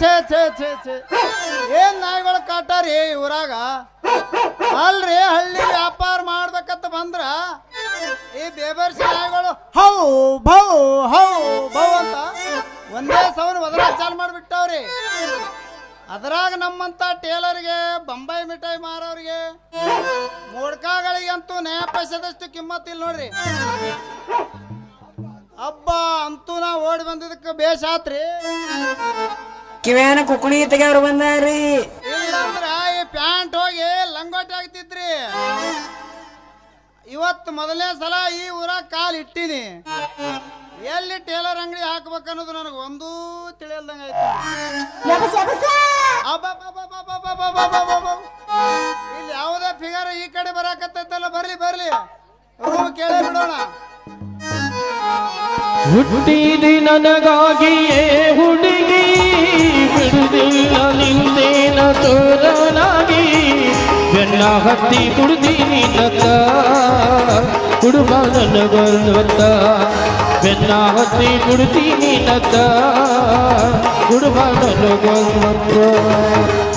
ಛೇ ಏನ್ ನಾಯಿಗಳು ಕಾಟಾರಿ ಊರಾಗ? ಅಲ್ರಿ, ಹಳ್ಳಿ ವ್ಯಾಪಾರ ಮಾಡ್ಬೇಕಂತ ಬಂದ್ರ ಈ ಬೇಬರ್ಸಿ ನಾಯಿಗಳು ಹೌ, ಭೌ ಹೌ, ಭೌ ಅಂತ ಒಂದೇ ಸೌನ್ ಒದರ ಚಾಲ್ ಮಾಡ್ಬಿಟ್ಟವ್ರಿ. ಅದ್ರಾಗ ನಮ್ಮಂತ ಟೇಲರ್ಗೆ ಬೊಂಬೈ ಮಿಠಾಯಿ ಮಾರೋರಿಗೆ ಮೋಡ್ಕಾಗಳಿಗಂತೂ ನ್ಯಾಯ ಪೈಸದಷ್ಟು ಕಿಮ್ಮತ್ ಇಲ್ಲ ನೋಡ್ರಿ. ಅಬ್ಬಾ, ಅಂತೂ ನಾ ಓಡಿ ಬಂದಿದ್ದಕ್ಕೆ ಬೇಸಾತ್ರಿ ಕಿವ್ಯಾನ ಇಲ್ಲ ಅಂದ್ರೆ ಈ ಪ್ಯಾಂಟ್ ಹೋಗಿ ಲಂಗೋಟಿ ಆಗ್ತಿದ್ರಿ ಇವತ್ತು ಮೊದಲನೇ ಸಲ ಈ ಊರಾಗ ಕಾಲ್ ಇಟ್ಟಿನಿ. ಎಲ್ಲಿ ಟೇಲರ್ ಅಂಗಡಿ ಹಾಕ್ಬೇಕು ಅನ್ನೋದು ನನಗೆ ಒಂದೂ ತಿಳಿಯಲ್ದಂಗ ಇಲ್ಲಿ ಯಾವುದೇ ಫಿಗರ್ ಈ ಕಡೆ ಬರಾಕತ್ತೈತಲ್ಲ ಬರ್ಲಿ ಬರ್ಲಿ. ಕೇಳಿ ಕೇಳೇ ಬಿಡೋಣ. ಹುಟ್ಟಿದಿ ನನಗಾಗಿಯೇ ಹುಡುಗಿ ಬಿಡುದಿಲ್ಲ ನಿಂದೇನ ತೋರನಾಗಿ? ಬೆನ್ನ ಹತ್ತಿ ಕುಡ್ದೀನಿ ನತ್ತ ಕುಡುಬ ನನಗೊತ್ತ ಬೆನ್ನ ಹತ್ತಿ ಕುಡಿದೀನಿ ನತ್ತ ಕುಡುಬ ನನ್ನ ನಡುರಾಗ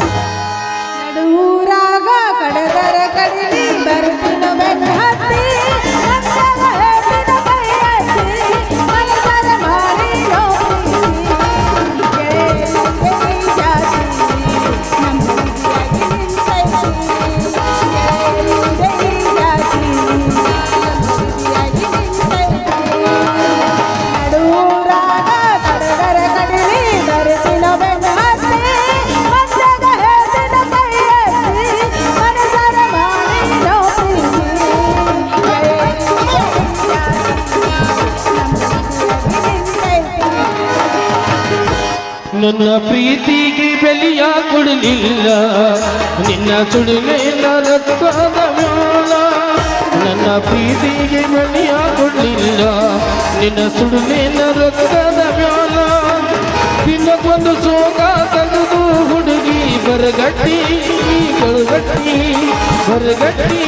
ಸುಡುವೆ ರಕ್ತದ ಮ್ಯಾಲ ನನ್ನ ಪ್ರೀತಿಗೆ ಬೆಲೆಯ ಕೊಡಲಿಲ್ಲ ನಿನ್ನ ಸುಡುವೆ ರಕ್ತದ ಮ್ಯಾಲ ದಿನಕ್ಕೊಂದು ಸೋಗ ತೆಗೆದು ಹುಡುಗಿ, ಬರಗಟ್ಟಿ ಬರಗಟ್ಟಿ ಬರಗಟ್ಟಿ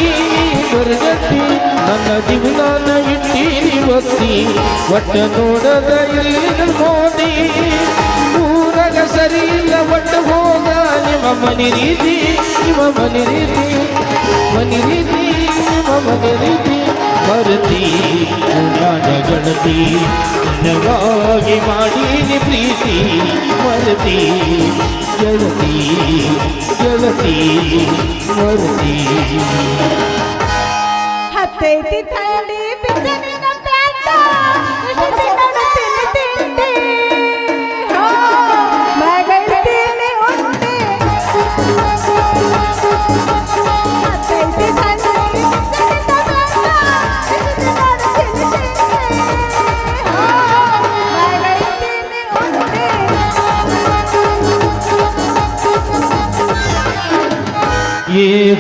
ಬರಗಟ್ಟಿ. ನನ್ನ ಜೀವನ ಇಟ್ಟಿರಿ ಒತ್ತಿ, ಒಟ್ಟ ನೋಡದ ಇಲ್ಲಿ ಮೋದಿ ಊರಗ ಸರಿ ಇಲ್ಲ ಒಟ್ಟು ನಿಮ್ಮ ಮನೆ ರೀತಿ, ನಿಮ್ಮ ಮನೆ ರೀತಿ ಮನೆ ರೀತಿ, ನಿಮ್ಮ ಮನೆ ರೀತಿ. ಮರತಿ ನಾಡ ಗಣತಿ ನನಗಾಗಿ ಮಾಡೀನಿ ಪ್ರೀತಿ. ಮರತಿ ಗೆಳತಿ ಗೆಳತಿ ಮರತಿ ಹತ್ತೈತಿ ಥಂಡಿ ಬಿದ್ದನಿನ ಪ್ಯಾಂಟ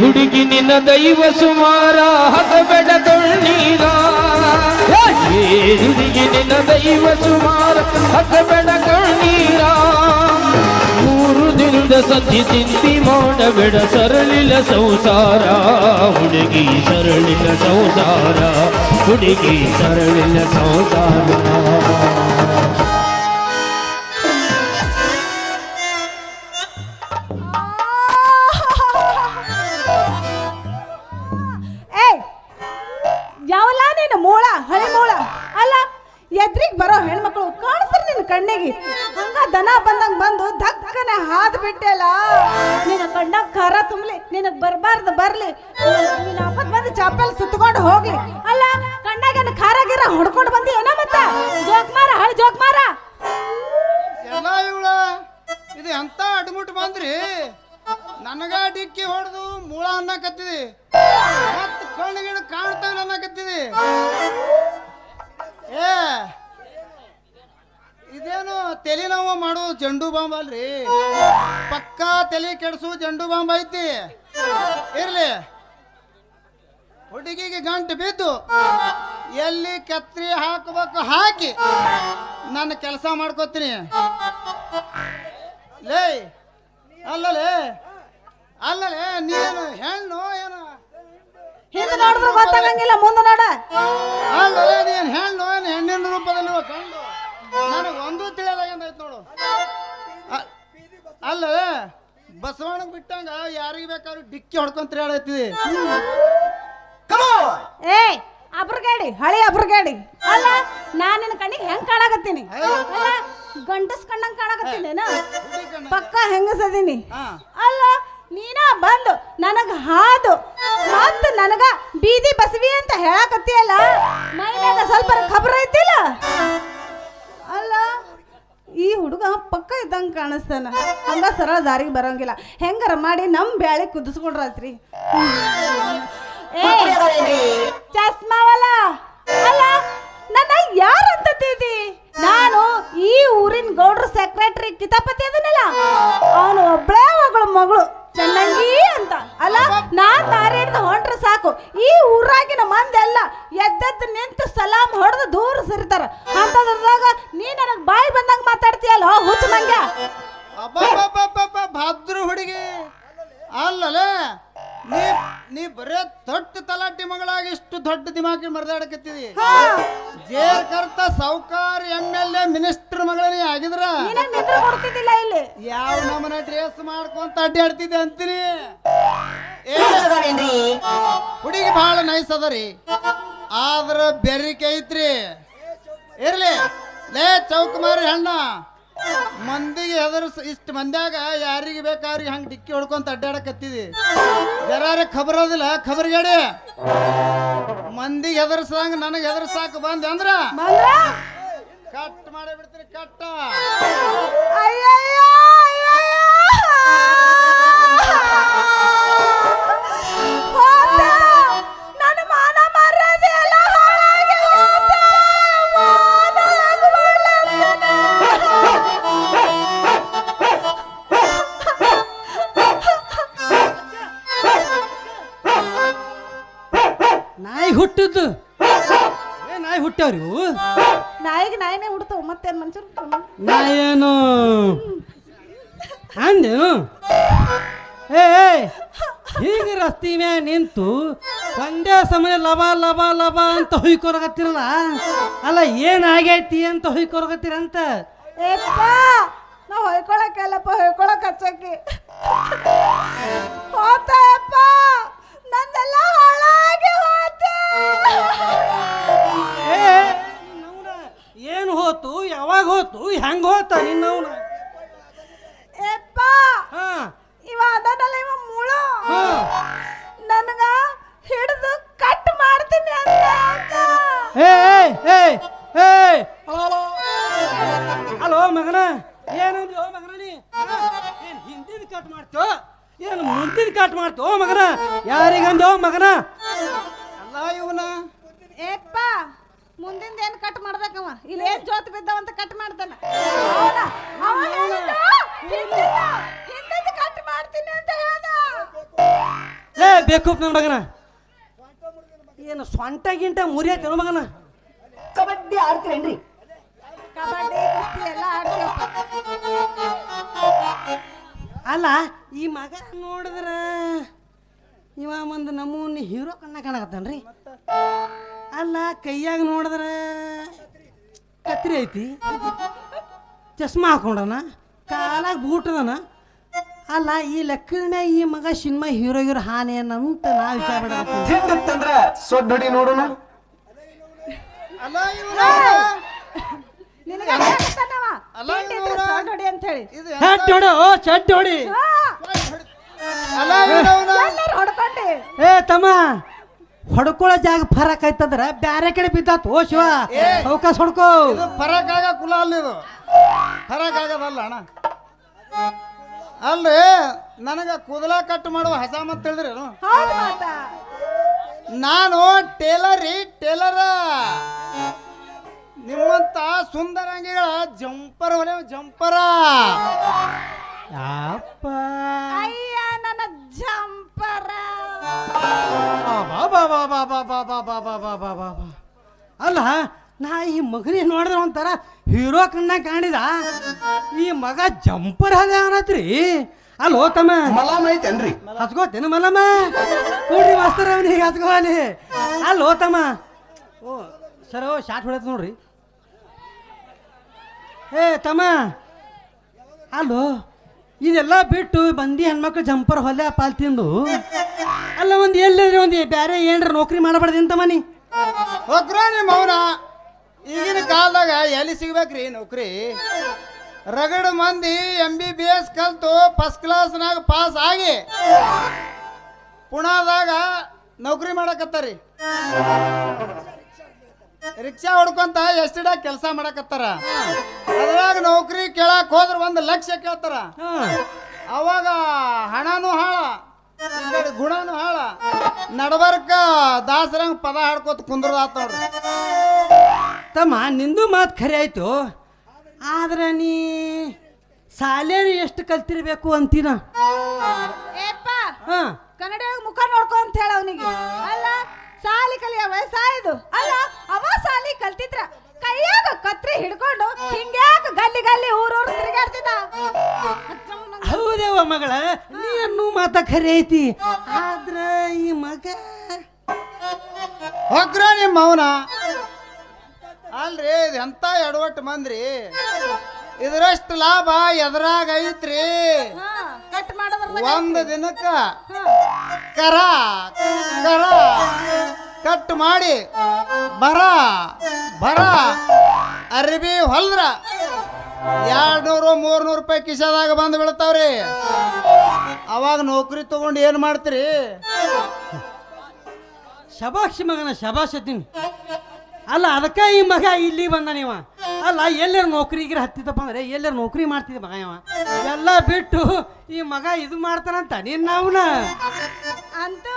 ಹುಡುಗಿ ನಿನ್ನ ದೈವ ಸುಮಾರ ಹತ ಬೆಡ ಏ ಹುಡುಗಿ ನಿನ್ನ ದೈವ ಸುಮಾರ ಹಗಬೇಡ ಕಣ್ಣೀರ ಮೂರು ದಿನದ ಸತಿ ತಿಂತಿ ಮಾಡಬೇಡ ಸರಳಿಲ ಸಂಸಾರ. ಹುಡುಗಿ ಸರಳಿಲ ಸಂಸಾರ, ಹುಡುಗಿ ಸರಳಿಲ ಸಂಸಾರ. ಮತ್ ಕಣ್ಣಿಗಿಣ ಕಾಣ್ತಾವಿಲ್ಲ ಏ, ಇದೇನು ಮಾಡು ಜಂಡು ಬಾಂಬ್ ಅಲ್ರಿ? ಪಕ್ಕಾ ತಲೆ ಕೆಡಿಸು ಜಂಡು ಬಾಂಬ್ ಐತಿ. ಇರ್ಲಿ. ಹುಡುಗಿಗೆ ಗಂಟು ಬಿದ್ದು ಎಲ್ಲಿ ಕತ್ರಿ ಹಾಕಬೇಕು ಹಾಕಿ ನನ್ನ ಕೆಲಸ ಮಾಡ್ಕೋತೀನಿ. ಲೇ, ಅಲ್ಲಲೇ. ಅಲ್ಲಲೇ ನೀನು ಹೆಣ್ಣು ಏನು? ಹಿಂದೆ ನೋಡಿದ್ರೆ ಗೊತ್ತಾಗಂಗಿಲ್ಲ ಮುಂದೆ ನೋಡ. ಅಲ್ಲಲೇ ನೀನು ಹೆಣ್ಣು ಏನು ಹೆಣ್ಣಿನ ರೂಪದಲ್ಲಿ ಕಂಡು ನನಗೆ ಒಂದು ತಿಳಿಯಲಾಗಂದೈತೆ ನೋಡು. ಅಲ್ಲ ಬಸವಣ್ಣಗೆ ಬಿಟ್ಟಂಗ ಯಾರಿಗೆ ಬೇಕಾದ್ರೂ ಡಿಕ್ಕಿ ಹೊಡ್ಕೊಂತ ಹೇಳತ್ತೀವಿ ಏ ಅಬ್ರಗೇಡಿ ಹಳಿ ಅಬ್ರಗೇಡಿ. ಅಲ್ಲ ನಾನು ನಿನ್ನ ಕಣ್ಣಿಗೆ ಹೆಂಗ್ ಕಾಣಾಕತ್ತೀನಿ? ಅಲ್ಲ ಗಂಡಸ್ ಕಣ್ಣಂಗ್ ಕಾಣಕತ್ತೀನಿ ಪಕ್ಕ ಹೆಂಗಸದೀನಿ. ಅಲ್ಲ ನೀನ ಬಂದು ನನಗ ಹಾದು. ಮತ್ತ ನನಗ ಬೀದಿ ಬಸವಿ ಅಂತ ಹೇಳಕತ್ತೀಯಲ್ಲ? ಮೈನಾಗ ಸ್ವಲ್ಪ ಖಬರ್ ಐತಿಲ್ಲ? ಅಲ್ಲ ಈ ಹುಡುಗ ಪಕ್ಕ ಇದ್ದಂಗೆ ಕಾಣಿಸ್ತಾನ. ಹಂಗ ಸರಳ ದಾರಿಗೆ ಬರಂಗಿಲ್ಲ. ಹೆಂಗಾರ ಮಾಡಿ ನಮ್ ಬ್ಯಾಳಿ ಕುದಿಸ್ಕೊಂಡ್ರಾತ್ರಿ? ಚಸ್ಮಾವಲ್ಲ? ಅಲ್ಲ ನನ್ನ ಯಾರು ತಿದ್ದಿ ನಾನು ಈ ಊರಿನ ಗೌಡ್ರ ಸೆಕ್ರೆಟರಿ ಕಿತಾಪತಿ ಅದನ್ನಲ್ಲ ಅವನು ಒಬ್ಬಳೇ ಮಗಳು ಮಗಳು. ಅಂತ ಅಲ್ಲ, ನಾ ಹಿಡ್ದು ಹೊಂಟ್ರೆ ಸಾಕು. ಈ ಊರಾಗಿನ ಮಂದೆಲ್ಲ ಎದ್ದೆದ್ದು ನಿಂತು ಸಲಾಮ್ ಹೊಡೆದು ದೂರ ಸರಿತಾರ. ಅಂತದ್ರದಾಗ ನೀ ನನಗ್ ಬಾಯಿ ಬಂದಂಗ ಮಾತಾಡ್ತೀಯಲ್ಲ ಹುಚ್ಚ ಅಬ್ಬಬ್ಬಬ್ಬಬ್ಬ, ಭದ್ರ ಹುಡುಗಿ. ಅಲ್ಲಲೇ. ನೀ ನೀ ಬರೇ ದೊಡ್ಡ ತಲಾಟಿ ಮಗಳಾಗಿ ಇಷ್ಟು ದೊಡ್ಡ ದಿಮಾಕಿ ಮರದಾಡಕತ್ತಿದಿ? ಜೇರ್ ಕರ್ತ ಸೌಕಾರ್ ಎಂ ಎಲ್ ಎ ಮಿನಿಸ್ಟರ್ ಮಗಳೇ ಆಗಿದ್ರ? ಇಲ್ಲಿ. ಯಾವ ನಮ್ಮನ ಡ್ರೆಸ್ ಮಾಡ್ಕೊಂತ ಅಡ್ಡಾಡ್ತಿದ್ದೆ ಅಂತೀನಿ? ಏ ಹುಡುಗಿ ಬಹಳ ನೈಸ್ ಅದರಿ ರೀ. ಆದ್ರ ಬೆರಿಕೆ ಐತ್ರಿ. ಇರ್ಲಿ. ಲೇ ಚೌಕುಮಾರಿ ಹೆಣ್ಣ ಮಂದಿಗೆ ಹೆದರ್ಸ್. ಇಷ್ಟು ಮಂದ್ಯಾಗ ಯಾರಿಗೆ ಬೇಕಾದ್ರಿಗೆ ಹಂಗೆ ಡಿಕ್ಕಿ ಹೊಡ್ಕೊಂತ ಅಡ್ಡಾಡಕತ್ತಿದಿ ಜರಾರ ಖಬರದಿಲ್ಲ ಖಬರ್ಗಾಡಿ. ಮಂದಿಗೆ ಹೆದರ್ಸದಂಗ ನನಗೆ ಹೆದರ್ಸಾಕ ಬಂದೆ ಅಂದ್ರ? ಕಟ್ ಮಾಡಿ ಬಿಡ್ತೀನಿ ಕಟ್ಟ. ಇವು ನಾಯಿಗೆ ನಾಯಿನೇ ಹುಡ್ತಾವ ಮತ್ತೆ ಮನುಷ್ಯರು ನಾಯೇನು? ಅಂದೇನು ಏ ಹೀಗೆ ರಸ್ತಿ ಮ್ಯಾ ನಿಂತು ಒಂದೇ ಸಮಯ ಲಬ ಲಬ ಲಬ ಅಂತ ಹೊಯ್ಕೊರಗತ್ತಿರಲ್ಲ ಅಲ್ಲ ಏನಾಗೈತಿ ಅಂತ ಹೊಯ್ಕೊರಗತ್ತೀರಂತ ಅಂತ ನಾ ಹೊಯ್ಕೊಳಕ್ಕಲ್ಲಪ್ಪ ಹೊಯ್ಕೊಳಕ್ ಹಚ್ಚಕ್ಕೆ. ಹೋತ ಅಪ್ಪ ನಂದೆಲ್ಲ ಹಾಳಾಗಿ ಹೋತ ಏನು ಹೋತು? ಯಾವಾಗ ಹೋತು? ಹೆಂಗ್ ಹೋತ ನಿನ್ನವನ ಏಪ್ಪ ಹಾ. ಇವ ಅದನಲ್ಲ ಇವ ಮುಳು. ಹಾ. ನನಗ ಹಿಡಿದು ಕಟ್ ಮಾಡ್ತೀನಿ ಅಂತ. ಏ ಏ ಏ ಏ. ಹಲೋ ಹಲೋ ಮಗನ ಏನು ಮಗನ ನೀ? ಏನು ಹಿಂದಿನ ಕಟ್ ಮಾಡ್ತೋ ಏನು ಮುಂದಿನ ಕಟ್ ಮಾಡ್ತೋ ಮಗನ ಯಾರಿಗಂದೋ ಮಗನ. ಅಲ್ಲ ಇವನ. ಏಪ್ಪ ಮುಂದಿಂದ ಏನ್ ಕಟ್ ಮಾಡ್ಬೇಕವ ಇಲ್ಲಿ ಏನ್ ಜೋತ್ ಬಿದ್ದವಂತ ಕಟ್ ಮಾಡ್ತಾನ. ಕಟ್ ಮಾಡ್ತೀನಿ ಅಂತ ಹೇಳ್ದ. ಏ ಬೇಕು ನನ್ನ ಮಗನ. ಏನು ಸೊಂಟ ಗಿಂಟ ಮುರಿಯತ್ತೇನೋ ಮಗನ. ಕಬಡ್ಡಿ ಆಡ್ತೀರೇನ್ರಿ? ಕಬಡ್ಡಿ ಕುಸ್ತಿ ಎಲ್ಲ ಆಡ್ತೀವಪ್ಪ. ಅಲ್ಲ ಈ ಮಗ ನೋಡಿದ್ರ ಇವ ಒಂದು ನಮೂನಿ ಹೀರೋ ಕಣ್ಣ ಕಾಣಕತ್ತಾನ್ರಿ. ಅಲ್ಲ ಕೈಯಾಗ ನೋಡಿದ್ರ ಕತ್ರಿ ಐತಿ. ಚಸ್ಮಾ ಹಾಕೊಂಡನ ಕಾಲಾಗ ಬೂಟದನ ಅಲ್ಲ ಈ ಲೆಕ್ಕದ ಮ್ಯಾಗ ಈ ಮಗ ಸಿನಿಮಾ ಹೀರೋ ಹೀರೋ ಹಾನಿ ಅಂತ ನಾ ವಿಚಾರ ಹಿಂದಿತ್ತಂದ್ರ ಸೊಡ್ಡೊಡಿ ನೋಡೋಣ. ಅಲ್ಲ ಇವನ ನಿನಗೆ ಅಂತ ಹೇಳಿ. ಇದು ಚಟ್ ಹೊಡು ಚಟ್ ಹೊಡಿ ಹಾ, ಅಲ್ಲ ಎಲ್ಲರೂ ಹೊಡ್ಕೊಂಡಿ. ಏ ತಮ್ಮ ಹೊಡ್ಕೊಳ್ಳೋ ಜಾಗ ಫರಕ್ ಆಯ್ತಂದ್ರ ಬ್ಯಾರೆ ಕಡೆ ಬಿದ್ದಾತು. ಓ ಶಿವ ಅವಕಾಶ ಹೊಡ್ಕೋ. ಇದು ಫರಕ್ ಆಗ ಕುಲ ಅಲ್ಲ ಇದು. ಫರಕ್ ಆಗದಲ್ಲ ಅಣ್ಣ. ಅಲ್ರಿ ನನಗ ಕೂದಲ ಕಟ್ ಮಾಡುವ ಹಸ ಮತ್. ತಿಳಿದ್ರೇನು ನಾನು ಟೇಲರ್ ರೀ ಟೇಲರ. ನಿಮ್ಮಂತ ಸುಂದರ ಅಂಗಿಗಳ ಜಂಪರ್ ಹೊಲೆ ಜಂಪರ ಅಪ್ಪ ಅಯ್ಯ ನನ್ನ ಜಂಪರ ಅಲ್ಲ ನಾ ಈ ಮಗನಿಗೆ ನೋಡಿದ್ರೆ ಒಂಥರ ಹೀರೋ ಕಣ್ಣ ಕಾಣಿದ ಈ ಮಗ ಜಂಪರ್ ಹದ ಅನ್ನತ್ರಿ ಅಲ್ಲೋ ಹೋತಮ್ಮ ಮಲಾಮ್ ಐತೇನ್ರಿ ಹಚ್ಕೋತೇನು ಮಲಮ ನೋಡ್ರಿ ಮಾಸ್ತರ ಅವನಿಗೆ ಹಚ್ಕೋಲಿ ಅಲ್ಲೋ ಹೋತಮ್ಮ ಓ ಸರ್ ಶಾಟ್ ಹೊಡೆತ್ ನೋಡ್ರಿ ಏ, ತಮ್ಮ. ಅಲ್ಲೋ ಇದೆಲ್ಲ ಬಿಟ್ಟು ಬಂದಿ ಹೆಣ್ಮಕ್ಳು ಜಂಪರ್ ಹೊಲೆ ಪಾಲ್ ತಿಂದು. ಅಲ್ಲ, ಒಂದು ಎಲ್ಲಿದ್ರೆ, ಒಂದು ಬೇರೆ ಏನ್ರ ನೌಕರಿ ಮಾಡಬಾರ್ದು ಅಂತ ಮನಿ ಹೋಗ್ರ ನಿಮ್ಮ ಈಗಿನ ಕಾಲದಾಗ ಎಲ್ಲಿ ಸಿಗ್ಬೇಕ್ರಿ ನೌಕರಿ? ರಗಡ ಮಂದಿ ಎಂ ಬಿ ಬಿ ಎಸ್ ಕಲ್ತು ಫಸ್ಟ್ ಕ್ಲಾಸ್ನಾಗ ಪಾಸ್ ಆಗಿ ಪುಣಾದಾಗ ನೌಕರಿ ಮಾಡಕತ್ತಾರಿ. ರಿಕ್ಷಾ ಹೊಡ್ಕೊಂತ ಎಷ್ಟಡ ಕೆಲಸ ಮಾಡಕತ್ತಾರ? ಅದ್ರಾಗ ನೌಕರಿ ಕೇಳಕ್ ಹೋದ್ರ ಒಂದ್ ಲಕ್ಷ ಕೇಳ್ತಾರ. ಅವಾಗ ಹಣನು ಹಾಳ ಈ ಕಡೆ ಗುಣನೂ ಹಾಳ. ನಡಬರ್ಕ ದಾಸರಂಗ್ ಪದ ಹಾಡ್ಕೋತ ಕುಂದ್ರದಾತ್ ನೋಡ್ರಿ. ತಮ್ಮ ನಿಂದು ಮಾತು ಖರೆ ಆಯ್ತು. ಆದ್ರೆ ನೀ ಶಾಲೆಯಲ್ಲಿ ಎಷ್ಟು ಕಲ್ತಿರ್ಬೇಕು ಅಂತೀನ? ಏಪ್ಪ ಹಾ. ಕನ್ನಡ ಮುಖ ನೋಡ್ಕೊ ಅಂತ ಹೇಳ ಅವನಿಗೆ. ಅಲ್ಲ ಸಾಲಿ ಕಲಿಯ ವಯಸ್ಸಾಯ್ದು ಅಲ್ಲ ಗಲ್ಲಿ ಊರೂರು ತಿರುಗಾಡ್ತಿದ್ದ? ಹೌದೇವ ಮಗಳ ನೀ ಅನ್ನೋ ಮಾತ ಖರೆ ಐತಿ ಆದ್ರ ಈ ಮಗ ಹೋಗ್ರ ನಿಮ್ಮ ಅವನ? ಅಲ್ರಿ ಇದು ಎಂತ ಎಡವಟ್ಟು ಮಂದ್ರಿ? ಇದರಷ್ಟು ಲಾಭ ಎದ್ರಾಗ ಐತ್ರಿ. ಕಟ್ ಮಾಡೋದ್ರ ಒಂದು ದಿನಕ್ಕ ಕರ ಕರ ಕಟ್ ಮಾಡಿ ಬರ ಬರ ಅರಿಬಿ ಹೊಲ್ದ್ರ. ಎರಡು ನೂರು ಮೂರು ನೂರು ರೂಪಾಯಿ ಕಿಶಾದಾಗ ಬಂದು ಬೀಳ್ತಾವ್ರಿ. ಅವಾಗ ನೌಕರಿ ತಗೊಂಡು ಏನು ಮಾಡ್ತೀರಿ? ಶಬಾಕ್ಷಿ ಮಗನ ಶಬಾಷ್ ಅತ್ತೀನಿ. ಅಲ್ಲ ಅದಕ್ಕೆ ಈ ಮಗ ಇಲ್ಲಿ ಬಂದ ನೀವ? ಅಲ್ಲ ಎಲ್ಲರ ನೌಕರಿಗೆ ಹತ್ತಿದಪ್ಪ ಅಂದ್ರೆ ಎಲ್ಲರ ನೌಕರಿ ಮಾಡ್ತಿದ್ದ ಮಗ ಇವ? ಎಲ್ಲ ಬಿಟ್ಟು ಈ ಮಗ ಇದು ಮಾಡ್ತಾನಂತ ನೀನ್ ನಾವ್ನ? ಅಂತೂ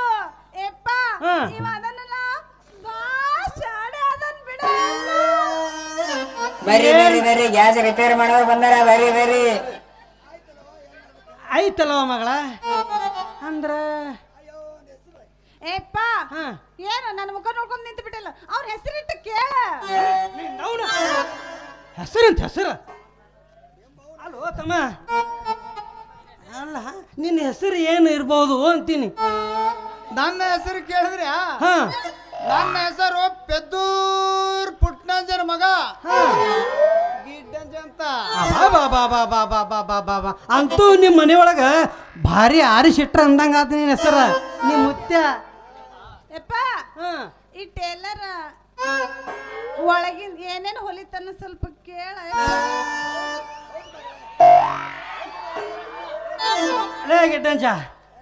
ಏಪ್ಪ ಹಾ. ಇವ ಅದನ್ನಲ್ಲ ಬರ್ರಿ ಬರ್ರಿ ಬರ್ರಿ. ಗ್ಯಾಸ್ ರಿಪೇರ್ ಮಾಡೋರು ಬಂದಾರ ಬರ್ರಿ ಬರ್ರಿ. ಐತಲ್ವ ಮಗಳ? ಅಂದ್ರ? ಏಪ್ಪ ಹಾ. ಏನು ನನ್ನ ಮುಖ ನೋಡ್ಕೊಂಡು ನಿಂತು ಬಿಟ್ಟಿಲ್ಲ ಅವ್ರ ಹೆಸರಿಟ್ಟು ಕೇಳ. ಹೆಸರಂತ ಹೆಸರು? ಅಲೋ ತಮ್ಮ. ಅಲ್ಲ ನಿನ್ನ ಹೆಸರು ಏನು ಇರ್ಬೋದು ಅಂತೀನಿ. ನನ್ನ ಹೆಸರು ಕೇಳಿದ್ರೆ ಹಾ. ನನ್ನ ಹೆಸರು ಪುಟ್ನಂಜನ ಮಗ. ಗಿಡ್ಡಂಜ ಅಂತ. ಬಾ ಬಾ ಬಾ ಬಾ ಬಾ ಬಾ ಬಾ ಬಾ ಬಾ ಅಂತೂ ನಿಮ್ಮ ಮನೆಯೊಳಗ ಭಾರಿ ಆರಿಸಿಟ್ರ ಅಂದಂಗ ಆತ ನಿನ್ನ ಹೆಸರ. ನಿಮ್ಮ ಮುತ್ಯ ಯಪ್ಪ ಹಾ. ಈ ಟೇಲರ್ ಒಳಗಿಂದ ಏನೇನು ಹೊಲಿತನ ಸ್ವಲ್ಪ ಕೇಳ. ಲೇ ಗಿಡ್ಡಂಜ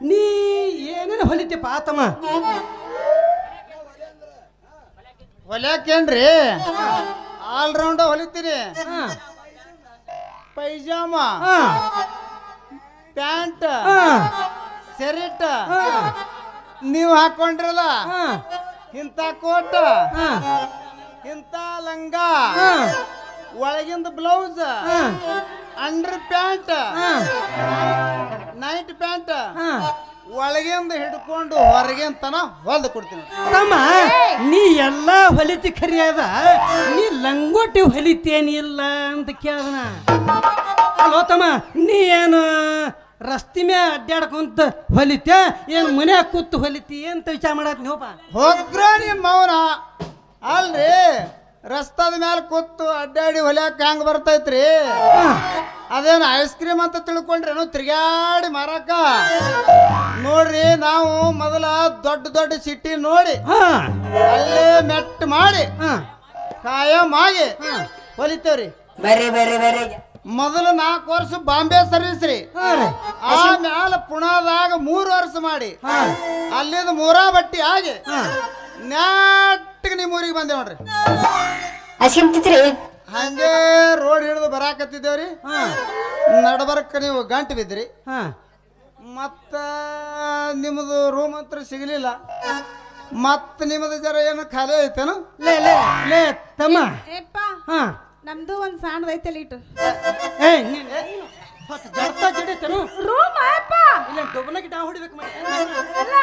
ನೀ ಏನೇನು ಹೊಲಿತಿ ಆತಮ್ಮ? ಹೊಲ್ಯಾಕೇನ್ರಿ? ಆಲ್ ರೌಂಡ ಹೊಲಿತೀರಿ ಪೈಜಾಮ ಪ್ಯಾಂಟ್ ಸೆರಿಟ್ ನೀವು ಹಾಕೊಂಡ್ರಲ್ಲ? ಇಂತ ಕೋಟ್ ಇಂತ ಲಂಗ ಒಳಗಿಂದ blouse under pant night pant ಒಳಗಿಂದ ಹಿಡ್ಕೊಂಡು ಹೊರಗಿನ ತನ ಹೊಲ್ದು ಕೊಡ್ತೀನಿ ತಮ್ಮ ನೀ ಎಲ್ಲ ಹೊಲಿತಿ ಖರಿಯಾದ ನೀ ಲಂಗೋಟಿ ಹೊಲಿತೇನಿಲ್ಲ ಅಂತ ಕೇಳ್ದನ. ಅಲ್ಲೋ ತಮ್ಮ ನೀ ಏನು ರಸ್ತಿ ಮ್ಯಾ ಅಡ್ಡಾಡ್ಕೊಂತ ಹೊಲಿತ್ಯಾ? ಏನು ಮನ್ಯಾಗ ಕೂತು ಹೊಲಿತಿ ಅಂತ ವಿಚಾರ ಮಾಡತ್ನಿ ಹೋಪ ಹೋಗ್ರ ನಿಮ್ಮ ಅವನ ಅಲ್ರಿ ರಸ್ತದ ಮ್ಯಾಲ ಕೂತು ಅಡ್ಡಾಡಿ ಹೊಲ್ಯಾಕ ಹೆಂಗ್ ಬರ್ತೈತ್ರಿ? ಅದೇನು ಐಸ್ ಕ್ರೀಮ್ ಅಂತ ತಿಳ್ಕೊಂಡ್ರೇನು ತಿರ್ಗಾಡಿ ಮಾರಾಕ? ನೋಡ್ರಿ ನಾವು ಮೊದಲ ದೊಡ್ಡ ದೊಡ್ಡ ಸಿಟಿ ನೋಡಿ ಅಲ್ಲೇ ಮೆಟ್ ಮಾಡಿ ಹಾ. ಕಾಯಂ ಆಗಿ ಹೊಲಿತೇವ್ರಿ. ಬರ್ರಿ ಬರ್ರಿ ಬರ್ರಿ. ಮೊದಲು ನಾಲ್ಕು ವರ್ಷ ಬಾಂಬೆ ಸರ್ವಿಸ್ ರೀ. ಆಮ್ಯಾಲ ಪುಣಾದಾಗ ಮೂರು ವರ್ಷ ಮಾಡಿ. ಹಾ. ಅಲ್ಲಿಂದ ಮೂರಾ ಬಟ್ಟಿ ಆಗಿ ಹಾ. ನೆಟ್ಟಿಗೆ ನಿಮ್ಮ ಊರಿಗೆ ಬಂದೆ ನೋಡ್ರಿ. ಹಸಿಂತಿತ್ರಿ ಹಂಗೆ ರೋಡ್ ಹಿಡಿದು ಬರಾಕತ್ತಿದ್ದೇವ್ರಿ. ನಡಬರಕ್ಕ ನಡಬರ್ಕ ನೀವು ಗಂಟು ಬಿದ್ರಿ ಹಾ. ಮತ್ತ ನಿಮ್ಮದು ರೂಮ್ ಹತ್ರ ಸಿಗಲಿಲ್ಲ. ಮತ್ತ ನಿಮ್ಮದು ಜರ ಏನು ಖಾಲಿ ಐತೇನು? ಲೇ ಲೇ ಲೇ ತಮ್ಮ. ಏಪ್ಪ ಹಾ. ನಮ್ದು ಒಂದ್ ಸಣ್ಣದೈತಲ್ಲ ಐತೆ ಏ ನೀನ್. ಹೊತ್ತು ಜಡ್ತಾ ಜಡಿತೇನು? ರೂಮ್ ಅಪ್ಪ? ಇಲ್ಲ ಡೊಬ್ಬನಕ್ಕೆ ಡಾ ಹೊಡಿಬೇಕು ಮತ್ತೆ? ಅಲ್ಲ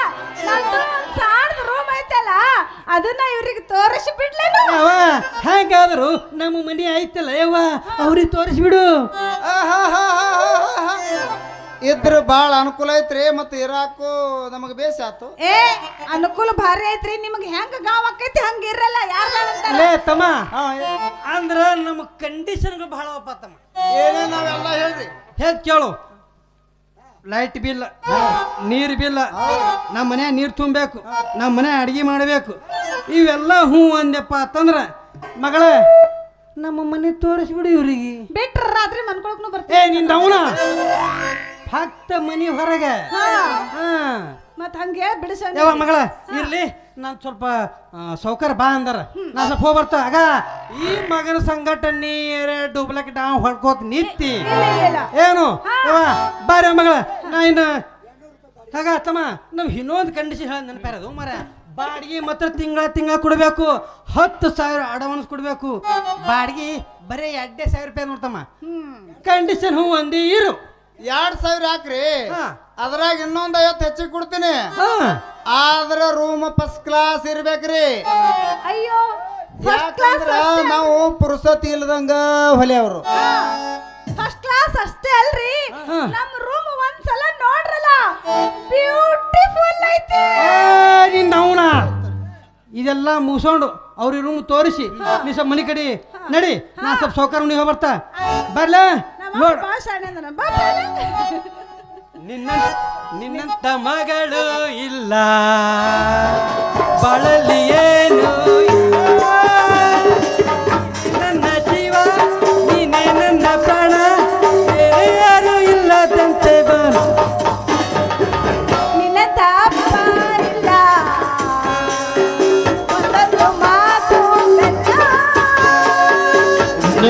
ನಮ್ದು ಒಂದ್ ಸಣ್ಣದ ಅದನ್ನ ಇವ್ರಿಗೆ ತೋರಿಸಿ ಬಿಡ್ಲೇನು ಅವ ಹೆಂಗಾದ್ರು ನಮ್ಮ ಮನೆ ಆಯ್ತಲ್ಲ ಯವ್ವ ಅವ್ರಿಗೆ ತೋರಿಸ್ಬಿಡು. ಇದ್ರ ಭಾಳ ಅನುಕೂಲ ಐತ್ರಿ ಮತ್ತೆ ಇರಾಕು ನಮಗೆ ಬೇಸ ಆತು. ಏ ಅನುಕೂಲ ಭಾರಿ ಐತ್ರಿ ನಿಮ್ಗೆ ಹೆಂಗ ಗಾವ್ ಆಕೈತಿ ಹಂಗ ಇರಲ್ಲ ಯಾರು ಲೇ ತಮ್ಮ ಅಂದ್ರ ನಮ್ಮ ಕಂಡೀಷನ್ಗಳು ಬಹಳ ಅಪ್ಪ ತಮ್ಮ ಏನೇ ನಾವೆಲ್ಲ ಹೇಳ್ರಿ. ಹೇಳ್ ಕೇಳು. ಲೈಟ್ ಬಿಲ್ ನೀರು ಬಿಲ್ ನಮ್ಮ ಮನೆ ನೀರು ತುಂಬಬೇಕು ನಮ್ಮ ಮನೆ ಅಡಿಗೆ ಮಾಡಬೇಕು. ಇವೆಲ್ಲ ಹೂ ಅಂದ್ಯಪ್ಪ ಅಂತಂದ್ರ ಮಗಳ ನಮ್ಮ ಮನೆ ತೋರಿಸ್ಬಿಡು ಇವ್ರಿಗೆ. ಬಿಟ್ರ ರಾತ್ರಿ ಮನ್ಕೊಳಕ್ನು ಏ ಬರ್ತೀವಿ ಅವನ ಭಕ್ತ ಮನಿ ಹೊರಗೆ. ಹಾ. ಮತ್ ಹಂಗೆ ಬಿಡಿಸ ಮಗಳ ಇರ್ಲಿ. ನಾನು ಸ್ವಲ್ಪ ಸೌಕರ್ ಬಾ ಅಂದರ. ನಾ ಸ್ವಲ್ಪ ಹೋಗಿ ಬರ್ತಾ. ಆಗ ಈ ಮಗನ ಸಂಗಟ ನೀರೇ ನಾವು ಡಾವ್ ಹೊಡ್ಕೋತ ನಿಂತಿ. ಏನು? ಬಾರಿ ಮಗಳ. ನಾ ಇನ್ನು ಹಾಗ ತಮ್ಮ ನಾವು ಇನ್ನೊಂದು ಕಂಡೀಷನ್ ಹೇಳ ನೆನಪಾರದು ಮರ ಬಾಡಿಗೆ ಮಾತ್ರ ತಿಂಗಳ ತಿಂಗಳ ಕೊಡಬೇಕು. ಹತ್ತು ಸಾವಿರ ಅಡ್ವಾನ್ಸ್ ಕೊಡಬೇಕು. ಬಾಡಿಗೆ ಬರೀ ಎರಡೇ ಸಾವಿರ ರೂಪಾಯಿ ನೋಡ್ತಮ್ಮ ಕಂಡೀಷನ್ ಹ್ಞೂ ಅಂದಿ ಇರು. ಎರಡ್ ಸಾವಿರ ಹಾಕ್ರಿ. ಹಾ. ಅದ್ರಾಗ ಇನ್ನೊಂದ್ ಐವತ್ತು ಹೆಚ್ಚಿಗೆ ಕೊಡ್ತೀನಿ. ಹಾ. ಆದ್ರ ರೂಮ್ ಫಸ್ಟ್ ಕ್ಲಾಸ್ ಇರ್ಬೇಕ್ರಿ. ಅಯ್ಯೋ ಫಸ್ಟ್ ಕ್ಲಾಸ್ ಯಾಕಂದ್ರ ನಾವು ಪುರುಸತಿ ಇಲ್ದಂಗ ಹೊಲಿಯವ್ರು. ಫಸ್ಟ್ ಕ್ಲಾಸ್ ಅಷ್ಟೇ ಅಲ್ರಿ? ನಮ್ ರೂಮ್ ಒಂದ್ಸಲ ನೋಡ್ರಲ್ಲ ಬ್ಯೂಟಿಫುಲ್ ಐತಿ. ನಿನ್ನ ಅವನ. ಇದೆಲ್ಲ ಮುಗಿಸೋಂಡು ಅವ್ರಿಗೆ ರೂಮ್ ತೋರಿಸಿ. ನೀ ಸ್ವಲ್ಪ ಮನೆ ಕಡೆ ನಡಿ. ನಾ ಸ್ವಲ್ಪ ಸೌಕರ್ಯ ನೀವು ಬರ್ತಾ. ಬರ್ಲ? ನೋಡ್ ಬಾ. ನಿನ್ನ ನಿನ್ನಂತ ಮಗಳು ಇಲ್ಲ ಬಾಳಲ್ಲಿ ಏನು ಇಲ್ಲ.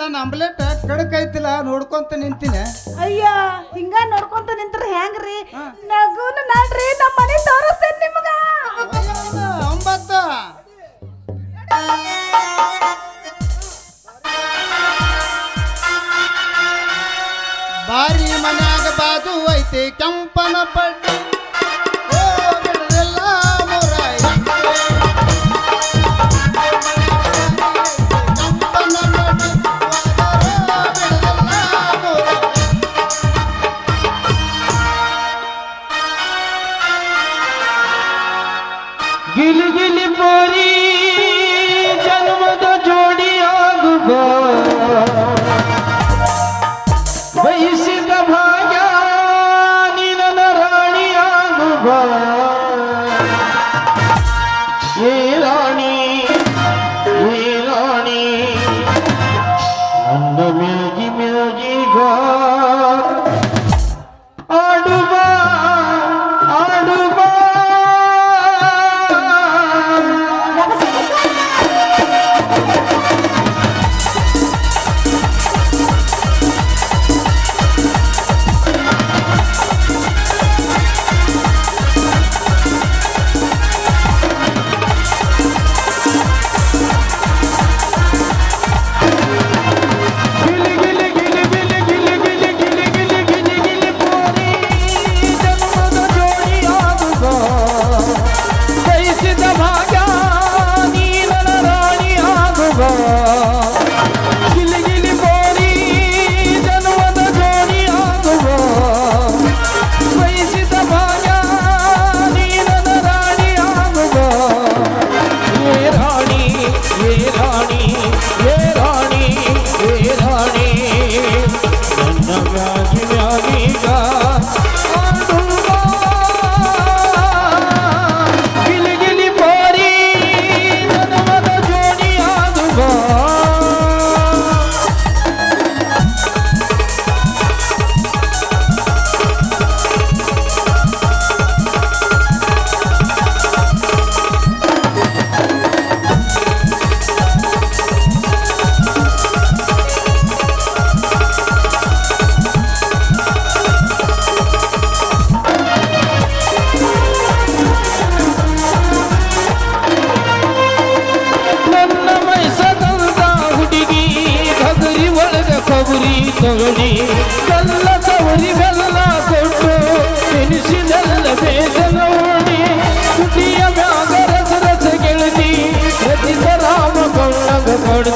ನನ್ನ ಅಂಬ್ಲೆಟ್ ಕಡಕ್ ಐತಿಲ್ಲ ನೋಡ್ಕೊಂತ ನಿಂತೀನಿ. ಅಯ್ಯ ಹಿಂಗ ನೋಡ್ಕೊಂತ ನಿಂತ್ರ ಹೆಂಗ್ರಿ? ನಗುನ ನಾಡ್ರಿ ನಮ್ಮ ಮನೆ ತೋರಿಸ್ತೇನೆ ನಿಮಗ. ಒಂಬತ್ತು. ಬಾರಿ ಮನ್ಯಾಗ ಬಾಜು ಐತಿ ಕೆಂಪನ ಪಟ್ಟಿ.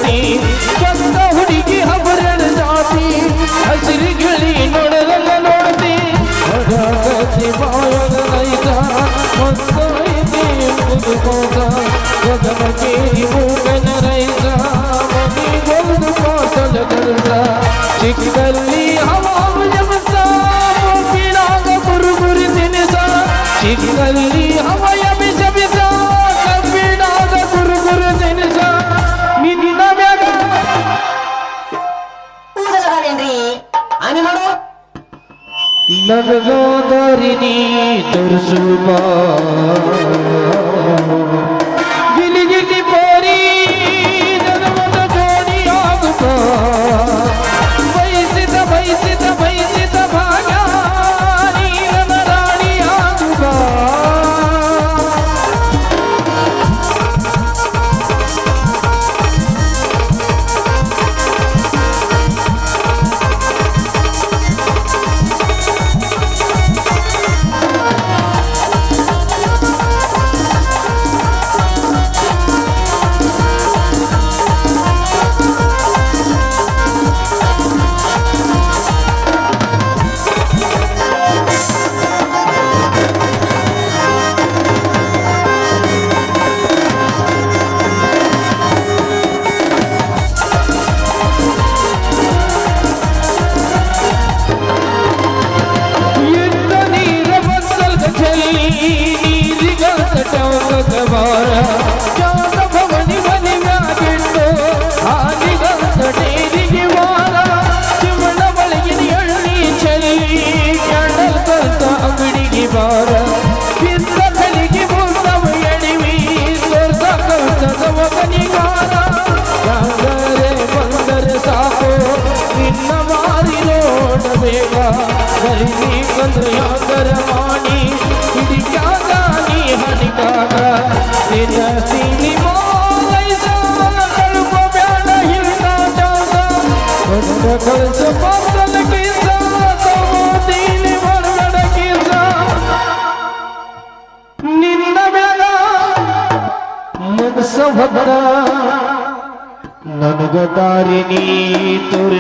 से ਤਰਸੂਬਾ तारिणी तुर